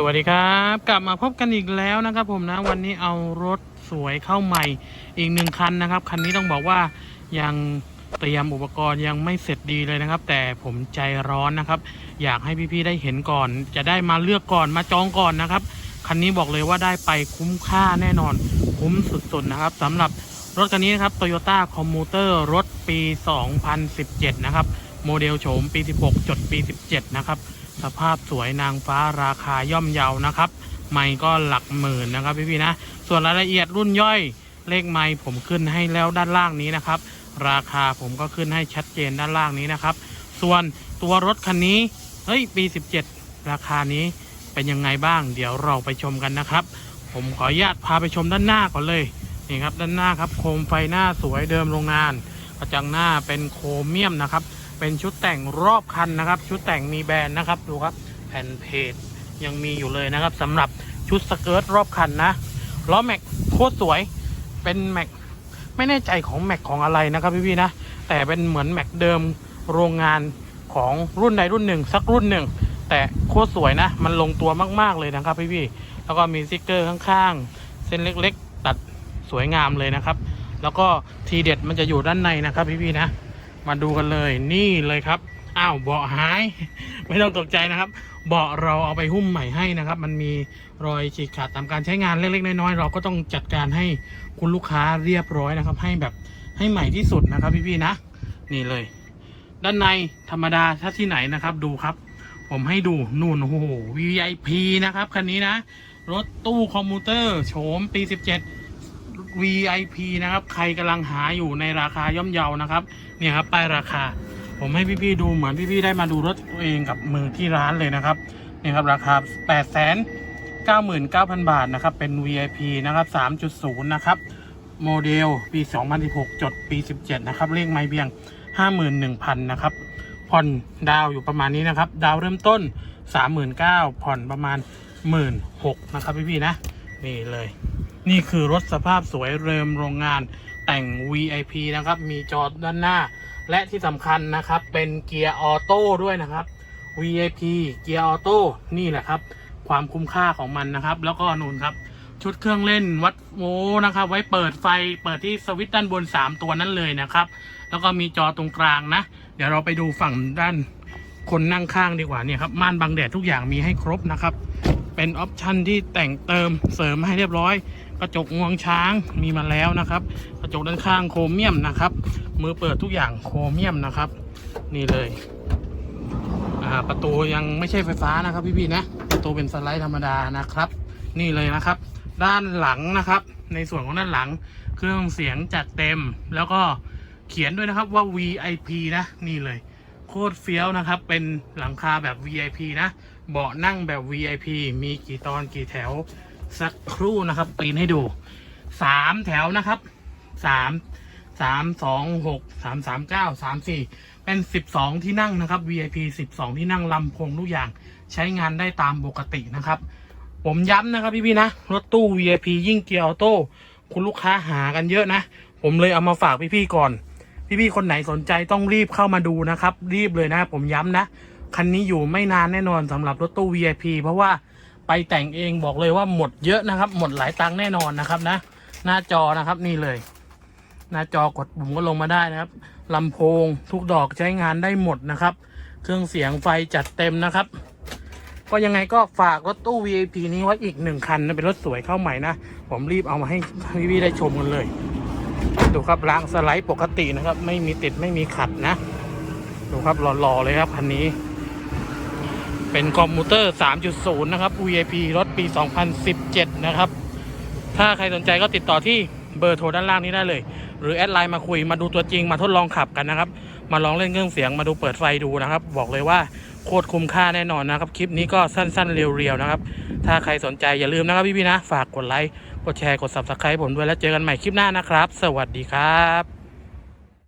สวัสดีครับ กลับมาพบกันอีกแล้วนะครับผมนะวันนี้เอารถสวยเข้าใหม่อีกหนึ่งคันนะครับ คันนี้ต้องบอกว่ายังเตรียมอุปกรณ์ยังไม่เสร็จดีเลยนะครับ แต่ผมใจร้อนนะครับ อยากให้พี่ๆได้เห็นก่อน จะได้มาเลือกก่อนมาจองก่อนนะครับ คันนี้บอกเลยว่าได้ไปคุ้มค่าแน่นอน คุ้มสุดๆนะครับสำหรับรถคันนี้นะครับ Toyota Commuter รถปี 2017 นะครับ โมเดลโฉมปี 16 จดปี 17 นะครับ สภาพสวยนางฟ้าราคาย่อมเยานะครับ ไม่ก็หลักหมื่นนะครับพี่ๆนะ ส่วนรายละเอียดรุ่นย่อยเลขไม่ผมขึ้นให้แล้วด้านล่างนี้นะครับ ราคาผมก็ขึ้นให้ชัดเจนด้านล่างนี้นะครับ ส่วนตัวรถคันนี้เฮ้ยปี 17 ราคานี้เป็นยังไงบ้าง เดี๋ยวเราไปชมกันนะครับ ผมขออนุญาตพาไปชมด้านหน้าก่อนเลยนี่ครับด้านหน้าครับโคมไฟหน้าสวยเดิมโรงงานกระจังหน้าเป็นโครเมียมนะครับ เป็นชุดแต่งรอบคันนะครับ ชุดแต่งมีแบรนด์นะครับดูครับแผ่นเพจยังมีอยู่เลยนะครับสำหรับชุดสเกิร์ตรอบคันนะล้อแม็กโคตรสวยเป็นแม็กไม่แน่ใจของแม็กของอะไรนะครับพี่ๆนะแต่เป็นเหมือนแม็กเดิมโรงงานของรุ่นใดรุ่นหนึ่ง สักรุ่นหนึ่ง แต่โคตรสวยนะ มันลงตัวมากๆเลยนะครับพี่ๆแล้วก็มีสติกเกอร์ข้างๆ เส้นเล็กๆ ตัดสวยงามเลยนะครับ แล้วก็ทีเด็ดมันจะอยู่ด้านในนะครับพี่ๆนะ มาดูกันเลยนี่เลยครับอ้าวเบาะหาย ไม่ต้องตกใจนะครับ เบาะเราเอาไปหุ้มใหม่ให้นะครับ มันมีรอยฉีกขาดตามการใช้งานเล็กๆน้อยๆเราก็ต้องจัดการให้คุณลูกค้าเรียบร้อยนะครับ ให้แบบให้ใหม่ที่สุดนะครับพี่ๆนะ นี่เลย ด้านในธรรมดาถ้าที่ไหนนะครับ ดูครับ ผมให้ดูนู่นโอ้โห VIP นะครับคันนี้นะ รถตู้คอมมูเตอร์โฉมปี 17 VIP นะครับ ใครกำลังหาอยู่ในราคาย่อมเยานะครับ เนี่ยครับป้ายราคา ผมให้พี่ๆดูเหมือนพี่ๆได้มาดูรถตัวเองกับมือที่ร้านเลยนะครับ เนี่ยครับราคา8 9 9 0 0 0 บาทนะครับ เป็น VIP นะครับ 3.0 นะครับ โมเดลปี 2016 จดปี 17 นะครับ เลขไม่เบียง 51,000 นะครับ ผ่อนดาวอยู่ประมาณนี้นะครับ ดาวเริ่มต้น 39,000 ผ่อนประมาณ 16,000 นะครับพี่ๆนะ นี่เลย นี่คือรถสภาพสวยเริมโรงงานแต่ง VIP นะครับ มีจอด้านหน้า และที่สำคัญนะครับ เป็นเกียร์ออโต้ด้วยนะครับ VIP เกียร์ออโต้นี่แหละครับ ความคุ้มค่าของมันนะครับ แล้วก็นู่นครับ ชุดเครื่องเล่นวัดโวนะครับ ไว้เปิดไฟเปิดที่สวิตช์ด้านบน 3 ตัวนั้นเลยนะครับ แล้วก็มีจอตรงกลางนะ เดี๋ยวเราไปดูฝั่งด้านคนนั่งข้างดีกว่าเนี่ยครับม่านบังแดดทุกอย่างมีให้ครบนะครับ เป็นออปชันที่แต่งเติมเสริมให้เรียบร้อย กระจกงวงช้างมีมาแล้วนะครับ กระจกด้านข้างโครเมียมนะครับ มือเปิดทุกอย่างโครเมียมนะครับ นี่เลยอ่าประตูยังไม่ใช่ไฟฟ้านะครับพี่ๆนะประตูเป็นสไลด์ธรรมดานะครับ นี่เลยนะครับ ด้านหลังนะครับ ในส่วนของด้านหลัง เครื่องเสียงจัดเต็มแล้วก็เขียนด้วยนะครับว่า VIP นะนี่เลย โคตรเฟี้ยวนะครับ เป็นหลังคาแบบ VIP นะ เบาะนั่งแบบ VIP มีกี่ตอนกี่แถว สักครู่นะครับปีนให้ดูสามแถวนะครับสามสามสองหกสามสามเก้าสามสี่เป็นสิบสองที่นั่งนะครับ VIP สิบสองที่นั่งลำโพงทุกอย่างใช้งานได้ตามปกตินะครับ ผมย้ำนะครับพี่ๆนะ รถตู้ VIP ยิ่งเกียร์ออโต้คุณลูกค้าหากันเยอะนะ ผมเลยเอามาฝากพี่ๆก่อน พี่ๆคนไหนสนใจต้องรีบเข้ามาดูนะครับ รีบเลยนะ ผมย้ำนะ คันนี้อยู่ไม่นานแน่นอนสำหรับรถตู้ VIP เพราะว่าไปแต่งเองบอกเลยว่าหมดเยอะนะครับ หมดหลายตังค์แน่นอนนะครับนะ หน้าจอนะครับนี่เลย หน้าจอกดปุ่มก็ลงมาได้นะครับลำโพงทุกดอกใช้งานได้หมดนะครับ เครื่องเสียงไฟจัดเต็มนะครับ ก็ยังไงก็ฝากรถตู้ VIP นี้ไว้อีกหนึ่งคันนะเป็นรถสวยเข้าใหม่นะ ผมรีบเอามาให้พี่ๆได้ชมกันเลย ดูครับล้างสไลด์ปกตินะครับ ไม่มีติดไม่มีขัดนะ ดูครับหล่อๆเลยครับคันนี้ เป็นคอมมูเตอร์ 3.0 นะครับ VIP รถปี 2017 นะครับ ถ้าใครสนใจก็ติดต่อที่เบอร์โทรด้านล่างนี้ได้เลย หรือแอดไลน์มาคุยมาดูตัวจริงมาทดลองขับกันนะครับ มาลองเล่นเครื่องเสียงมาดูเปิดไฟดูนะครับ บอกเลยว่าโคตรคุ้มค่าแน่นอนนะครับ คลิปนี้ก็สั้นๆ เรียวๆนะครับ ถ้าใครสนใจอย่าลืมนะครับพี่ๆนะ ฝากกดไลค์ กดแชร์ กด subscribe ผมด้วยแล้วเจอกันใหม่คลิปหน้านะครับ สวัสดีครับ